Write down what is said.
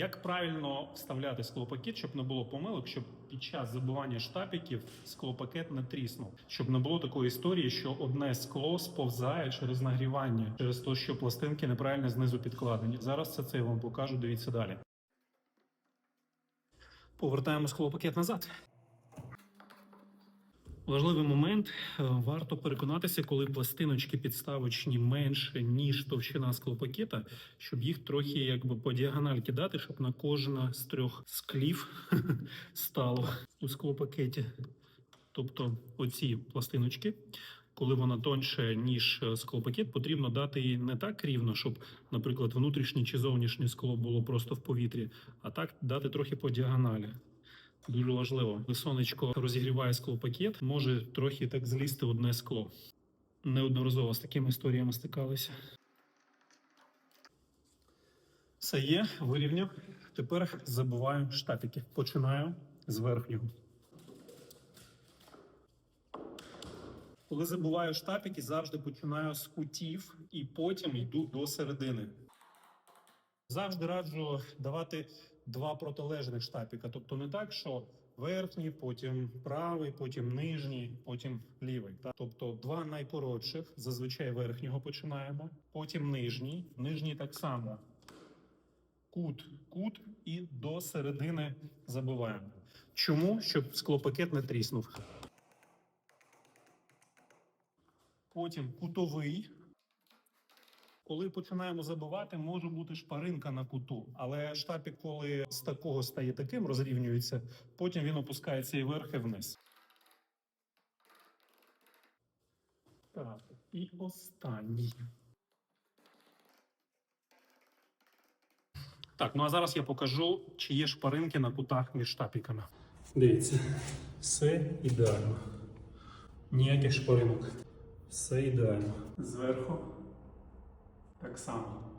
Як правильно вставляти склопакет, щоб не було помилок, щоб під час забивання штапіків склопакет не тріснув, щоб не було такої історії, що одне скло сповзає через нагрівання, через те, що пластинки неправильно знизу підкладені. Зараз це, це я вам покажу. Дивіться далі. Повертаємо склопакет назад. Важливий момент е, варто переконатися, коли пластиночки підставочні менше ніж товщина склопакета, щоб їх трохи якби по діагональки дати, щоб на кожна з трьох склів стало у склопакеті. Тобто оці пластиночки, коли вона тоньше ніж е, склопакет, потрібно дати її не так рівно, щоб, наприклад, внутрішнє чи зовнішнє скло було просто в повітрі, а так дати трохи по діагоналі. Дуже важливо. Сонечко розігріває склопакет, може трохи так злізти одне скло. Неодноразово з такими історіями стикалися. Все є, вирівняв. Тепер забиваю штатики. Починаю з верхнього. Коли забуваю штапики, завжди починаю з кутів і потім йду до середини. Завжди раджу давати два протилежних штапіка. Тобто не так, що верхній, потім правий, потім нижній, потім лівий. Так? Тобто два найкоротших, зазвичай верхнього починаємо, потім нижній, нижній так само. Кут, кут і до середини забиваємо. Чому? Щоб склопакет не тріснув. Потім кутовий. Коли починаємо забивати, може бути шпаринка на куту, але штапік, коли з такого стає таким, розрівнюється, потім він опускається і вверх, і вниз. Так, і останній. Так, ну а зараз я покажу, чи є шпаринки на кутах між штапіками. Дивіться, все ідеально. Ніяких шпаринок. Все ідеально. Зверху так само.